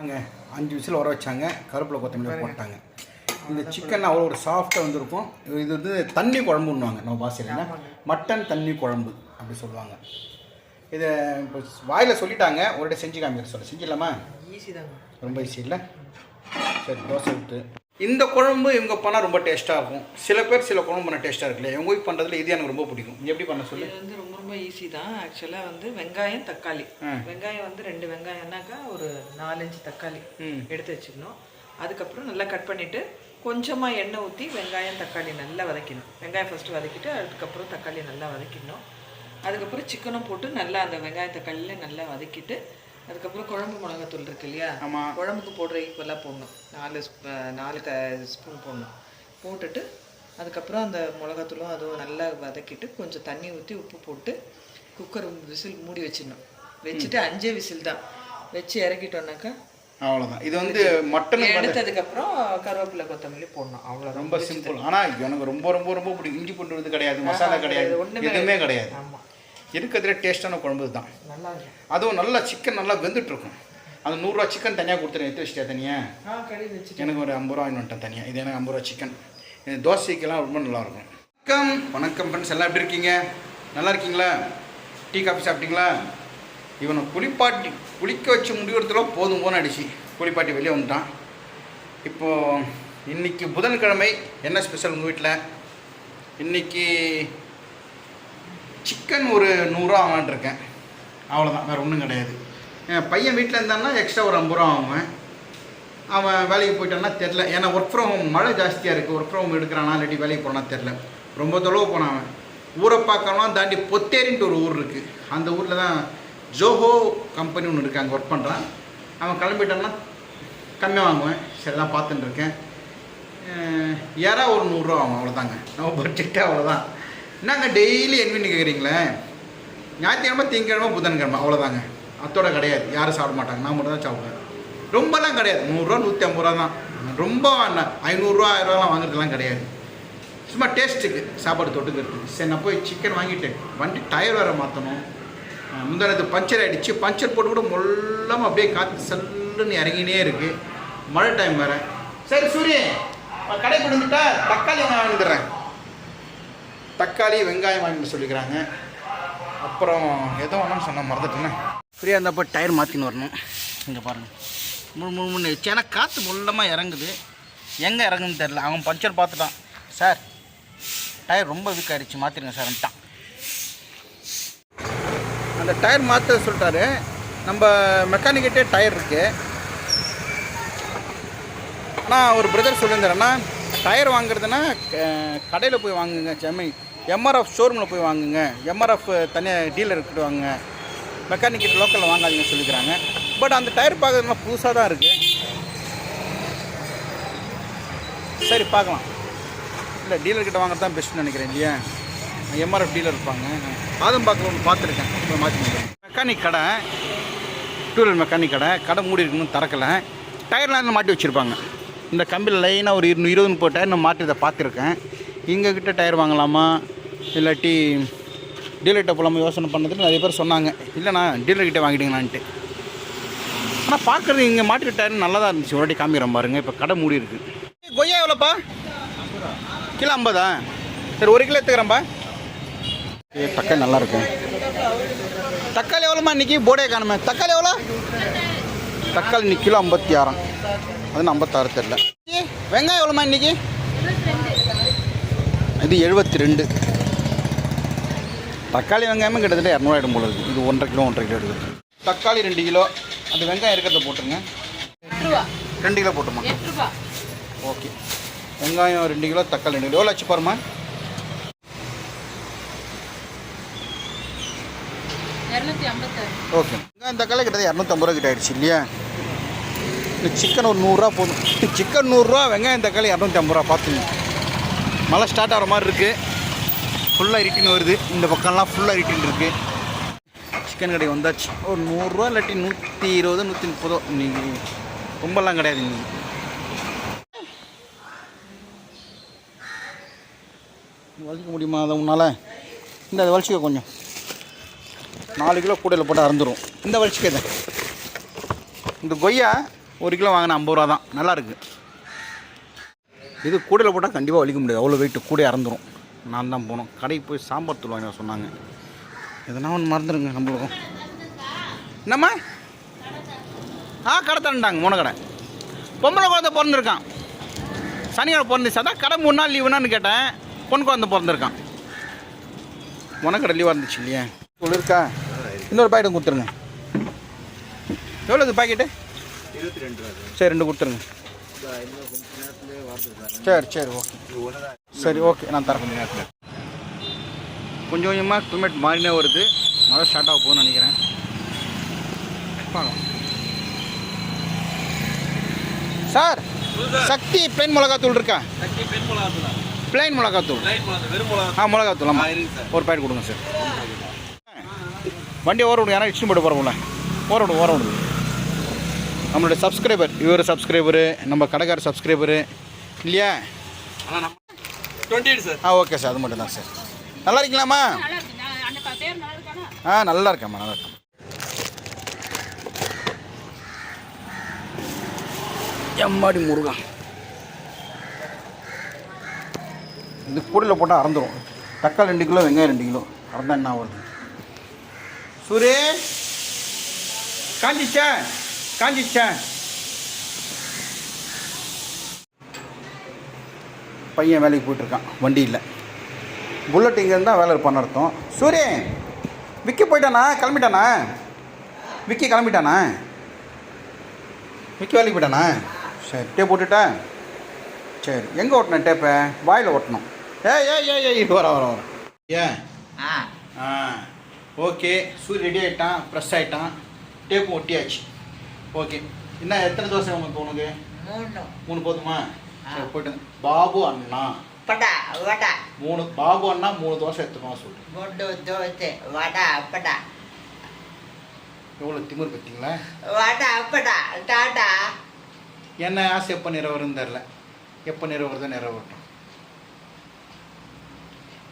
அங்க அஞ்சு விசில் வர வச்சாங்க. கருப்பில் கொத்தமல்லி போட்டாங்க. இந்த சிக்கன் அவ்வளோ ஒரு சாஃப்டாக வந்திருக்கும். இது வந்து தண்ணி குழம்புன்னுவாங்க நம்ம பாசையில் மட்டன் தண்ணி குழம்பு அப்படி சொல்லுவாங்க. இதை இப்போ வாயில் சொல்லிட்டாங்க. ஒரு செஞ்சு காமிக்கிற சொல்ல. செஞ்சிடலாமா? ஈஸி தாங்க. ரொம்ப ஈஸி இல்லை? சரி தோசை விட்டு இந்த குழம்பு இவங்க பண்ணால் ரொம்ப டேஸ்ட்டாக இருக்கும். சில பேர் சில குழம்பு பண்ண டேஸ்ட்டாக இருக்குல்ல இவங்க போய் பண்ணுறதுல இது எனக்கு ரொம்ப பிடிக்கும். எப்படி பண்ண சொல்லு? இது வந்து ரொம்ப ரொம்ப ஈஸி தான். ஆக்சுவலாக வந்து வெங்காயம் தக்காளி. வெங்காயம் வந்து ரெண்டு வெங்காயம்னாக்கா ஒரு நாலஞ்சு தக்காளி. எடுத்து வச்சுக்கணும். அதுக்கப்புறம் நல்லா கட் பண்ணிவிட்டு கொஞ்சமாக எண்ணெய் ஊற்றி வெங்காயம் தக்காளி நல்லா வதக்கணும் வெங்காயம் ஃபஸ்ட்டு வதக்கிட்டு அதுக்கப்புறம் தக்காளி நல்லா வதக்கிடணும். அதுக்கப்புறம் சிக்கனும் போட்டு நல்லா அந்த வெங்காயம் தக்காளியில் நல்லா வதக்கிட்டு அதுக்கப்புறம் குழம்பு மிளகாத்தூள் இருக்கு இல்லையா ஆமாம் குழம்புக்கு போடுற ஈக்குவலாக போடணும். நாலு நாலு க ஸ்பூன் போடணும். போட்டுட்டு அதுக்கப்புறம் அந்த மிளகாத்தூளும் அதுவும் நல்லா வதக்கிட்டு கொஞ்சம் தண்ணி ஊற்றி உப்பு போட்டு குக்கர் விசில் மூடி வச்சிடணும். வச்சுட்டு அஞ்சே விசில் தான். வச்சு இறக்கிட்டோம்னாக்கா அவ்வளோதான் இது வந்து மட்டன் எடுத்ததுக்கப்புறம் கருவேப்பிலை கொத்தமல்லி போடணும். அவ்வளோதான் ரொம்ப சிம்பிள் ஆனால் எனக்கு ரொம்ப ரொம்ப ரொம்ப பிடிக்கும். இஞ்சி பூண்டு கிடையாது மசாலா கிடையாது எதுவுமே கிடையாது. ஆமாம் இருக்கிறதுல டேஸ்டான குழம்பு தான் அதுவும் நல்லா சிக்கன் நல்லா வெந்துட்டு இருக்கும் அந்த நூறுரூவா சிக்கன் தனியாக கொடுத்துருங்க எடுத்து வச்சிட்டியா தனியாக வச்சுட்டு எனக்கு ஒரு ஐம்பது ரூபா வாங்கிட்டு தனியாக இது எனக்கு ஐம்பது ரூபா சிக்கன் இது தோசைக்கெல்லாம் ரொம்ப நல்லாயிருக்கும். வணக்கம். வணக்கம் ஃப்ரெண்ட்ஸ் எல்லாம் எப்படி இருக்கீங்க? நல்லா இருக்கீங்களா? டீ காஃபி சாப்பிட்டீங்களா? இவனை குளிப்பாட்டி குளிக்க வச்சு முடிவெடுத்துல போதும் போன அடிச்சு குளிப்பாட்டி வெளியே வந்துட்டான். இப்போது இன்னைக்கு புதன்கிழமை என்ன ஸ்பெஷல் உங்கள் வீட்டில்? இன்னைக்கு சிக்கன் ஒரு நூறுரூவா வாங்கிட்டுருக்கேன் அவ்வளோதான் வேறு ஒன்றும் கிடையாது. என் பையன் வீட்டில் இருந்தான்னா எக்ஸ்ட்ரா ஒரு ஐம்பது ரூபா ஆகுவேன் அவன் வேலைக்கு போயிட்டான்னா தெரில ஏன்னா ஒர்க் ஃப்ரம் ஹோம் மழை ஜாஸ்தியாக இருக்குது ஒர்க் ஃப்ரம் ஹோம் எடுக்கிறானா இல்லாட்டி வேலைக்கு போனா தெரில ரொம்ப தொலைவு போனான் அவன். ஊரை பார்க்கலாம் தாண்டி பொத்தேரின்ட்டு ஒரு ஊர் இருக்குது அந்த ஊரில் தான் ஜோஹோ கம்பெனி ஒன்று இருக்குது அங்கே ஒர்க் பண்ணுறான் அவன் கிளம்பிட்டான்னா கம்மியாக வாங்குவேன். சரிதான் பார்த்துட்டுருக்கேன் யாராவது இருக்கேன். ஒரு நூறுரூவா ஆகும் அவ்வளோதாங்க நம்ம பட்ஜெட்டே அவ்வளோதான் என்னங்க டெய்லி என்வின்னு கேட்குறீங்களே ஞாயிற்றுக்கிழமை திங்கக்கிழமை புதன்கிழமை அவ்வளோதாங்க அத்தோட கிடையாது. யாரும் சாப்பிட மாட்டாங்க. நான் மட்டும் தான் சாப்பிடுவேன். ரொம்பலாம் கிடையாது. நூறுரூவா நூற்றி ஐம்பது ரூபா தான். ரொம்ப ஐநூறுரூவா ஆயிரரூவாலாம் வாங்குறதுலாம் கிடையாது. சும்மா டேஸ்ட்டுக்கு சாப்பாடு தொட்டுக்கிறதுக்கு. சரி நான் போய் சிக்கன் வாங்கிட்டு வண்டி டயர் வேறு மாற்றணும் முந்தானது பஞ்சர் ஆகிடுச்சு பஞ்சர் போட்டு கூட மொல்லாமல் அப்படியே காற்று சல்லுன்னு இறங்கினே இருக்குது மழை டைம் வேறு. சரி சூரியன் கடைக்கு கொடுத்துட்டா தக்காளி வாங்கிடுறேன் தக்காளி வெங்காயம் வாங்கிட்டு சொல்லிக்கிறாங்க. அப்புறம் எதோ ஒன்றும் சொன்ன மறந்துட்டேன்னு ஃப்ரீயாக இருந்தப்போ டயர் மாற்றின்னு வரணும். இங்கே பாருங்கள் முழு முழு முன்னு. ஏன்னா காற்று முள்ளமாக இறங்குது. எங்கே இறங்குன்னு தெரில அவன் பஞ்சர் பார்த்துட்டான். சார் டயர் ரொம்ப வீக் ஆகிடுச்சு மாற்றிருங்க சார்ன்ட்டான் அந்த டயர் மாற்ற சொல்லிட்டாரு. நம்ம மெக்கானிக்கிட்டே டயர் இருக்குது ஆனால் ஒரு பிரதர் சொல்லியிருந்தாருன்னா டயர் வாங்குறதுன்னா கடையில் போய் வாங்குங்க செம்மை. எம்ஆர்எஃப் ஷோரூமில் போய் வாங்குங்க. எம்ஆர்எஃப் தனியாக டீலர் கிட்ட வாங்குங்க. மெக்கானிக் கிட்ட லோக்கலில் வாங்காதீங்கன்னு சொல்லிக்கிறாங்க. பட் அந்த டயர் பார்க்கறதுனா புதுசாக தான் இருக்குது சரி பார்க்கலாம். இல்லை டீலர்கிட்ட வாங்குறது தான் பெஸ்ட்னு நினைக்கிறேன் இல்லையா? எம்ஆர்எஃப் டீலர் இருப்பாங்க. ஆதம்பாக்கில் ஒன்று பார்த்துருக்கேன். இப்போ மாற்றி மெக்கானிக் கடை டூ வீலர் மெக்கானிக் கடை. கடை மூடி இருக்குன்னு திறக்கலை. டயர்லாம் இன்னும் மாட்டி வச்சுருப்பாங்க. இந்த கம்பியில் லைனாக ஒரு இருநூறு இருபது முப்பது டயர் நான் மாட்டி இதை பார்த்துருக்கேன். இங்கக்கிட்ட டயர் வாங்கலாமா? இல்லாட்டி டீலர்கிட்ட போகலாமா யோசனை பண்ணதுக்கு நிறைய பேர் சொன்னாங்க. இல்லைண்ணா டீலர்கிட்ட வாங்கிட்டீங்களான்ட்டு. ஆனால் பார்க்குறது இங்கே மாட்டிற டயர் நல்லா தான் இருந்துச்சு. ஒரு வாட்டி காமிக்கிறேன் பாருங்க. இப்போ கடை மூடி இருக்கு. கொய்யா எவ்வளோப்பா? கிலோ ஐம்பதா? சரி ஒரு கிலோ எடுத்துக்கிறேன்ப்பா ஏ தக்காளி நல்லா இருக்கும் தக்காளி எவ்வளோமா இன்றைக்கி போடே காணுமே. தக்காளி எவ்வளோ? தக்காளி இன்னைக்கு கிலோ ஐம்பத்தி ஆறாம் அது ஐம்பத்தாறு தெரில வெங்காயம் எவ்வளோமா இன்னைக்கு? இது எழுபத்தி ரெண்டு. தக்காளி வெங்காயமே கிட்டத்தட்ட இரநூறுவாயிடும் போல இருக்குது இது ஒன்றரை கிலோ ஒன்றரை கிலோ எடுக்குது தக்காளி ரெண்டு கிலோ. அந்த வெங்காயம் இருக்கிறத போட்டுருங்க. ரெண்டு கிலோ போட்டுமா? ஓகே. வெங்காயம் ரெண்டு கிலோ தக்காளி ரெண்டு கிலோ. எவ்வளோ ஆச்சு பாருமா ஓகே. வெங்காயம் தக்காளி கிட்டத்தட்ட இரநூத்தம்பது ரூபா கிட்ட ஆயிடுச்சு இல்லையா? இந்த சிக்கன் ஒரு நூறுரூவா போதும். சிக்கன் நூறுரூவா வெங்காயம் தக்காளி இரநூத்தி ஐம்பது ரூபா. பார்த்துங்க. மழை ஸ்டார்ட் ஆகிற மாதிரி இருக்குது ஃபுல்லாக இருட்டின்னு வருது. இந்த பக்கம்லாம் ஃபுல்லாக இருட்டின்னு இருக்குது சிக்கன் கடை வந்தாச்சு. ஒரு நூறுரூவா இல்லாட்டி நூற்றி இருபது நூற்றி முப்பதோ? இன்னைக்கு ரொம்பலாம் கிடையாது நீங்கள் வலிக்க முடியுமா அதை உன்னால்? இந்த அதை வலிச்சிக்க கொஞ்சம். நாலு கிலோ கூடையில் போட்டு அறந்துடும் இந்த வலிச்சிக்க இந்த கொய்யா ஒரு கிலோ வாங்கினா ஐம்பது ரூபா தான் நல்லாயிருக்கு இது கூடையில் போட்டால் கண்டிப்பாக வலிக்க முடியாது. அவ்வளோ வெயிட்டு கூட அறந்துடும் நான் தான் போனோம். கடைக்கு போய் சாம்பார் தூள் வாங்க சொன்னாங்க. எதனா ஒன்று மறந்துடுங்க நம்மளுக்கும் என்னம்மா? ஆ கடை தரண்டாங்க மூணு கடை. பொம்பளை குழந்தை பிறந்திருக்கான். சனிக்கிழமை பிறந்துச்சு. அதான் கடை மூணு நாள் லீவுனான்னு கேட்டேன். பொன் குழந்தை பிறந்திருக்கான். முனக்கடை லீவாக இருந்துச்சு இல்லையா? இருக்கா? இன்னொரு பாக்கெட்டு கொடுத்துருங்க. எவ்வளோ இது பாக்கெட்டு சரி ரெண்டு கொடுத்துருங்க. சரி சரி ஓகே. சரி ஓகே நான் தரேன் கொஞ்சம் நேரத்தில். கொஞ்சம் கொஞ்சமாக கிளைமேட் மாறினே வருது. மழை ஸ்டார்ட் ஆக போகுதுன்னு நினைக்கிறேன். பார்க்கலாம். சார் சக்தி பிளைன் மிளகாத்தூள் இருக்கா? பெண் பிளைன் மிளகாத்தூள்? ஆ மிளகாத்தூள் ஆமாம் ஒரு பாக்கெட் கொடுங்க சார். வண்டி ஓர விடுங்க யாரும் இஷ்டம் போட்டு போகிறோம்ல ஓர விடுங்க ஓர விடுங்க நம்மளுடைய சப்ஸ்கிரைபர் இவர் சப்ஸ்கிரைபரு நம்ம கடைக்கார சப்ஸ்கிரைபரு இல்லையா? Twenty eight sir. ஆ ஓகே சார் அது மட்டும் தான் சார். நல்லா இருக்கீங்களாம்மா? நல்லா இருக்கு நான் அந்த ப- பேர் நல்லா இருக்கானா ஆ நல்லா இருக்கேம்மா நல்லா இருக்கேன் எம்மாடி முருகா. இது கூடையில் போட்டால் அறந்துடும் தக்காளி ரெண்டு கிலோ வெங்காயம் ரெண்டு கிலோ. அறந்தா என்ன வருது சூரே காஞ்சிச்சா காஞ்சிச்சா. பையன் வேலைக்கு போயிட்டுருக்கான் வண்டி இல்லை புல்லட் இங்கே இருந்தால் வேலை பண்ண அர்த்தம். சூரிய விக்கி போயிட்டானா? கிளம்பிட்டானா? விக்கி கிளம்பிட்டானா? விக்கி வேலைக்கு போயிட்டானா? சரி டேப் போட்டுட்டேன் சரி எங்கே ஓட்டணும் டேப்பை? வாயில் ஓட்டணும். ஏய் ஏய் ஏய் ஏய் வர வர வர. ஏன்? ஆ. ஆ. ஓகே சூரிய ரெடி ஆகிட்டான் ப்ரெஸ் ஆகிட்டான் டேப்பும் ஒட்டியாச்சு ஓகே. என்ன எத்தனை தோசை உங்களுக்கு உனக்கு? மூணு. மூணு போதுமா? போயிட்டு பாபு அண்ணா. படா வடா. மூணு பாபு அண்ணா மூணு தோசை எடுத்துக்கணும் சொல்லு குண்டு தோசை. வடா அப்படா எவ்வளோ திமிர் பார்த்தீங்களா வடா அப்படா டாடா. என்ன ஆசை எப்போ நிறைவேறுன்னு தெரில. எப்போ நிறைவேறுதோ நிறைவேறட்டும்.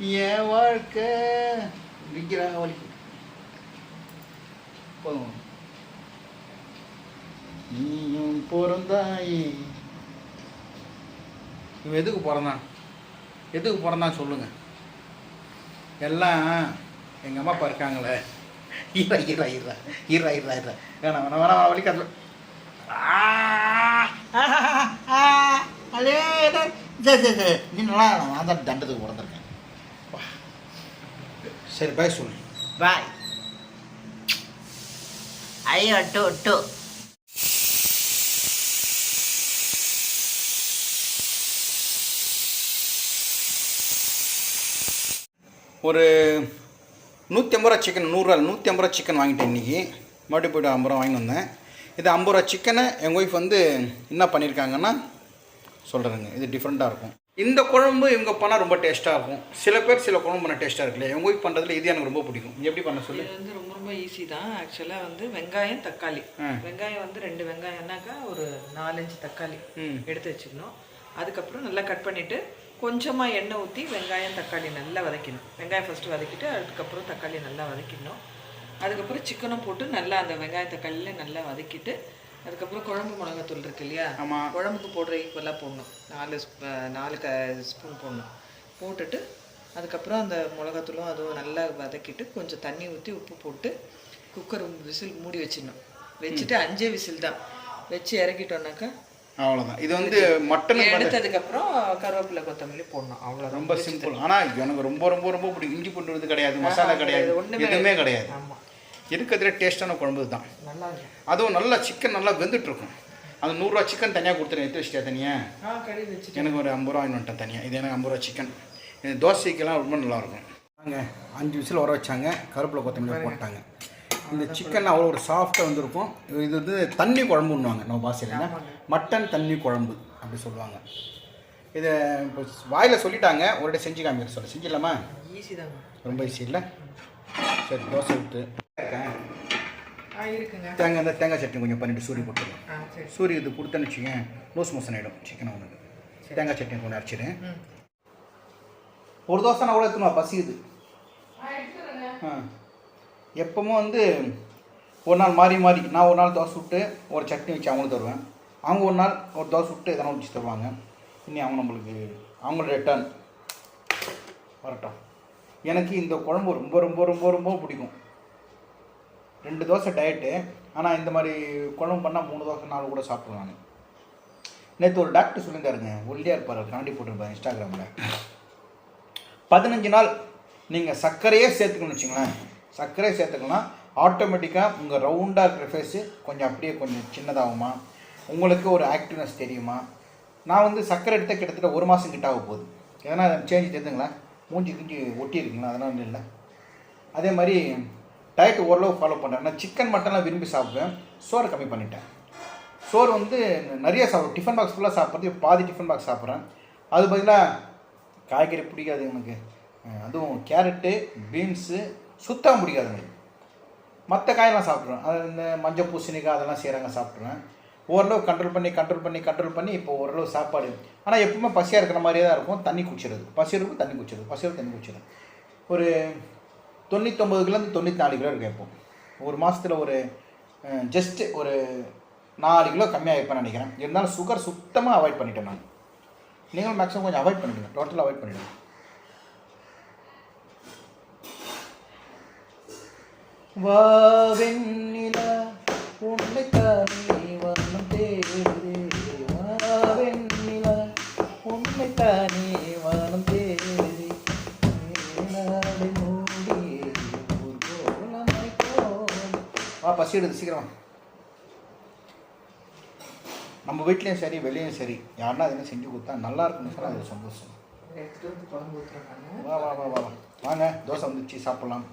என் வாழ்க்கை. விற்கிறாங்க வலிக்கு. போதும். நீயும் பிறந்தாயே இவன் எதுக்கு பிறந்தான்? எதுக்கு பிறந்தான் சொல்லுங்க. எல்லாம் எங்கள் அம்மா அப்பா இருக்காங்களே. ஈரா ஈரா ஈரா ஈரா ஈரா ஈரா வேணாம் வேணாம் வேணாம் வலிக்காது அலே சரி சரி சரி நீ நல்லா நான் தான் தண்டத்துக்கு பிறந்திருக்கேன். வா. சரி பாய் சொல்லு. பாய் ஐயோ டு டு. ஒரு நூற்றி ஐம்பது ரூபா சிக்கன் நூறுரூவா நூற்றி ஐம்பது ரூபா சிக்கன் வாங்கிட்டேன் இன்றைக்கி மறுபடியும் போய்ட்டு ஐம்பது ரூபா வாங்கி வந்தேன். இது ஐம்பது ரூபா சிக்கனை எங்கள் ஒய்ஃப் வந்து என்ன பண்ணியிருக்காங்கன்னா சொல்கிறேங்க இது டிஃப்ரெண்ட்டாக இருக்கும். இந்த குழம்பு இவங்க பண்ணால் ரொம்ப டேஸ்ட்டாக இருக்கும். சில பேர் சில குழம்பு பண்ண டேஸ்ட்டாக இருக்குல்ல எங்கள் ஒய்ஃப் பண்ணுறதுல இது எனக்கு ரொம்ப பிடிக்கும். எப்படி பண்ண சொல்லு? இது வந்து ரொம்ப ரொம்ப ஈஸி தான். ஆக்சுவலாக வந்து வெங்காயம் தக்காளி. வெங்காயம் வந்து ரெண்டு வெங்காயம்னாக்கா ஒரு நாலஞ்சு தக்காளி ம். எடுத்து வச்சுக்கணும். அதுக்கப்புறம் நல்லா கட் பண்ணிவிட்டு கொஞ்சமாக எண்ணெய் ஊற்றி வெங்காயம் தக்காளி நல்லா வதக்கணும் வெங்காயம் ஃபஸ்ட்டு வதக்கிட்டு அதுக்கப்புறம் தக்காளி நல்லா வதக்கிடணும். அதுக்கப்புறம் சிக்கனும் போட்டு நல்லா அந்த வெங்காயம் தக்காளியில் நல்லா வதக்கிட்டு அதுக்கப்புறம் குழம்பு மிளகாத்தூள் இருக்கு இல்லையா? ஆமாம் குழம்புக்கு போடுற ஈக்குவலாக போடணும். நாலு நாலு க ஸ்பூன் போடணும். போட்டுட்டு அதுக்கப்புறம் அந்த மிளகாத்தூளும் அதுவும் நல்லா வதக்கிட்டு கொஞ்சம் தண்ணி ஊற்றி உப்பு போட்டு குக்கர் விசில் மூடி வச்சிடணும். வச்சுட்டு அஞ்சே விசில் தான். வச்சு இறக்கிட்டோம்னாக்கா அவ்வளோதான் இது வந்து மட்டன் எடுத்ததுக்கப்புறம் கருவேப்பிலை கொத்தமல்லி போடணும். அவ்வளோதான் ரொம்ப சிம்பிள் ஆனால் எனக்கு ரொம்ப ரொம்ப ரொம்ப பிடிக்கும். இஞ்சி பூண்டு கிடையாது மசாலா கிடையாது. எதுவுமே கிடையாது. இருக்கிறதுல டேஸ்ட்டான குழம்பு தான் நல்லா அதுவும் நல்லா சிக்கன் நல்லா வெந்துட்டு இருக்கும் அந்த நூறுரூவா சிக்கன் தனியாக கொடுத்துருங்க எடுத்து வச்சிட்டியா தனியாக வச்சுட்டு எனக்கு ஒரு ஐம்பது ரூபா வந்துட்டேன் தனியாக இது எனக்கு ஐம்பது ரூபா சிக்கன் தோசைக்கெல்லாம் ரொம்ப நல்லாயிருக்கும் வாங்க அஞ்சு விசில் வர வச்சாங்க. கருப்பில் கொத்தமல்லி போட்டாங்க. இந்த சிக்கன் அவ்வளோ ஒரு சாஃப்டாக வந்திருக்கும். இது வந்து தண்ணி குழம்புன்னுவாங்க நம்ம பாசையில் மட்டன் தண்ணி குழம்பு அப்படி சொல்லுவாங்க. இதை இப்போ வாயில் சொல்லிட்டாங்க ஒரு வாட்டி செஞ்சு காமிக்கிற சொல்ல. செஞ்சிடலாமா? ஈஸி தாங்க. ரொம்ப ஈஸி இல்லை? சரி தோசை விட்டு. தேங்காய் அந்த தேங்காய் சட்னி கொஞ்சம் பண்ணிட்டு சூரி போட்டுருங்க ஆ சரி சூரிய இது கொடுத்தேன்னு வச்சுங்க லூஸ் மோசன் ஆகிடும் சிக்கன் ஒன்று தேங்காய் சட்னி கொண்டு அரைச்சிடு. ம். ஒரு தோசை நான் கூட எடுத்துமா பசிக்குது ஆ. எப்பவும் வந்து ஒரு நாள் மாறி மாறி நான் ஒரு நாள் தோசை விட்டு ஒரு சட்னி வச்சு அவங்களுக்கு தருவேன். அவங்க ஒரு நாள் ஒரு தோசை விட்டு எதனா வச்சு தருவாங்க. இனி அவங்க நம்மளுக்கு அவங்களோட ரிட்டர்ன் வரட்டும். எனக்கு இந்த குழம்பு ரொம்ப ரொம்ப ரொம்ப ரொம்ப பிடிக்கும். ரெண்டு தோசை டயட்டு ஆனால் இந்த மாதிரி குழம்பு பண்ணால் மூணு தோசை நாலு கூட சாப்பிடுவேன் நான். நேற்று ஒரு டாக்டர் சொல்லியிருந்தாருங்க. ஒல்லியாக இருப்பார். அவர் போட்டிருப்பார் இன்ஸ்டாகிராமில் பதினஞ்சு நாள் நீங்கள் சர்க்கரையே சேர்த்துக்கணும்னு வச்சுங்களேன் சர்க்கரை சேர்த்துக்கலாம் ஆட்டோமேட்டிக்காக உங்கள் ரவுண்டாக இருக்கிற ஃபேஸு கொஞ்சம் அப்படியே கொஞ்சம் சின்னதாகுமா? உங்களுக்கு ஒரு ஆக்டிவ்னஸ் தெரியுமா? நான் வந்து சர்க்கரை எடுத்த கிட்டத்தட்ட ஒரு மாதம் கிட்ட ஆக போகுது. எதனா சேஞ்ச் தெரிஞ்சுங்களா? மூஞ்சி கிஞ்சி ஒட்டியிருக்குங்களா அதெல்லாம் ஒன்றும் இல்லை. அதே மாதிரி டயட் ஓரளவு ஃபாலோ பண்ணுறேன் நான் சிக்கன் மட்டன்லாம் விரும்பி சாப்பிடுவேன். சோறு கம்மி பண்ணிட்டேன். சோறு வந்து நிறைய சாப்பிடும் டிஃபன் பாக்ஸ் ஃபுல்லாக சாப்பிட்றது பாதி டிஃபன் பாக்ஸ் சாப்பிட்றேன். அது பதிலாக காய்கறி பிடிக்காது எனக்கு. அதுவும் கேரட்டு பீன்ஸு சுத்தம் பிடிக்காதுங்க மற்ற காயெல்லாம் சாப்பிட்ருவேன் அது இந்த மஞ்சள் பூசணிக்காய் அதெல்லாம் செய்கிறாங்க சாப்பிட்ருவேன் ஓரளவு கண்ட்ரோல் பண்ணி கண்ட்ரோல் பண்ணி கண்ட்ரோல் பண்ணி இப்போ ஓரளவு சாப்பாடு. ஆனால் எப்பவுமே பசியாக இருக்கிற மாதிரியே தான் இருக்கும். தண்ணி குடிச்சிடுது பசி இருக்கும் தண்ணி குடிச்சிடுது பசியோடு தண்ணி குடிச்சிடுது ஒரு தொண்ணூத்தொம்பது கிலோந்து தொண்ணூற்றி நாலு கிலோ இருக்கும் எப்போ ஒரு மாதத்தில் ஒரு ஜஸ்ட்டு ஒரு நாலு கிலோ கம்மியாக இருப்பேன் நினைக்கிறேன். இருந்தாலும் சுகர் சுத்தமாக அவாய்ட் பண்ணிட்டேன் நான். நீங்களும் மேக்ஸிமம் கொஞ்சம் அவாய்ட் பண்ணிவிடுங்க டோட்டலாக அவாய்ட் பண்ணிவிடுங்க வா வெண்ணிலா உன்னைத்தானே வர்ணம் தேடுதே வா வெண்ணிலா உன்னைத்தானே வர்ணம் தேடுதே கோலமாய் போம். வா பசி எடுது சீக்கிரம். நம்ம வீட்லேயும் சரி வெளியும் சரி யாருன்னா அதெல்லாம் செஞ்சு கொடுத்தா நல்லா இருக்குன்னு சொன்னால் அது சந்தோஷம் வா வா வா வா. வாங்க தோசை வந்துச்சு சாப்பிடலாம்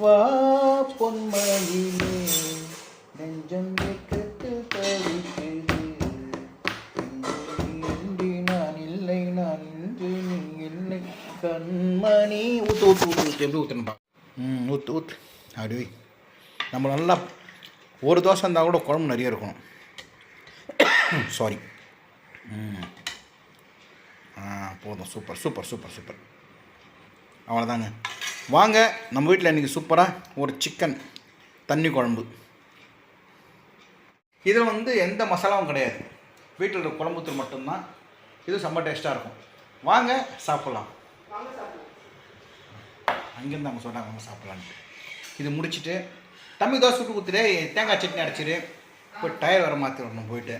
வா பொன்மயிலே நெஞ்சம் வெக்கத்து தவிக்கிறது இன்றி நான் இல்லை நான் இன்று நீ இல்லை. கண்மணி ஊத்து ஊத்து ஊத்து ஊத்து எப்படி ஊற்றுன்பா ம் ஊத்து ஊத்து. அப்படி நம்ம நல்லா ஒரு தோசை இருந்தால் கூட குழம்பு நிறைய இருக்கணும். சாரி ம். ஆ போதும். Super super super super. அவ்வளோதாங்க வாங்க நம்ம வீட்டில் இன்றைக்கி சூப்பராக ஒரு சிக்கன் தண்ணி குழம்பு. இதில் வந்து எந்த மசாலாவும் கிடையாது. வீட்டில் இருக்கிற குழம்புத்தூள் மட்டும்தான். இது செம்ம டேஸ்ட்டாக இருக்கும். வாங்க சாப்பிட்லாம். அங்கேருந்து அவங்க சொன்னாங்க வாங்க சாப்பிட்லான்ட்டு. இது முடிச்சுட்டு தம்பி தோசை சுட்டு ஊற்றுட்டு தேங்காய் சட்னி அரைச்சிட்டு போய் டயர் வர மாற்றி வரணும் போயிட்டு.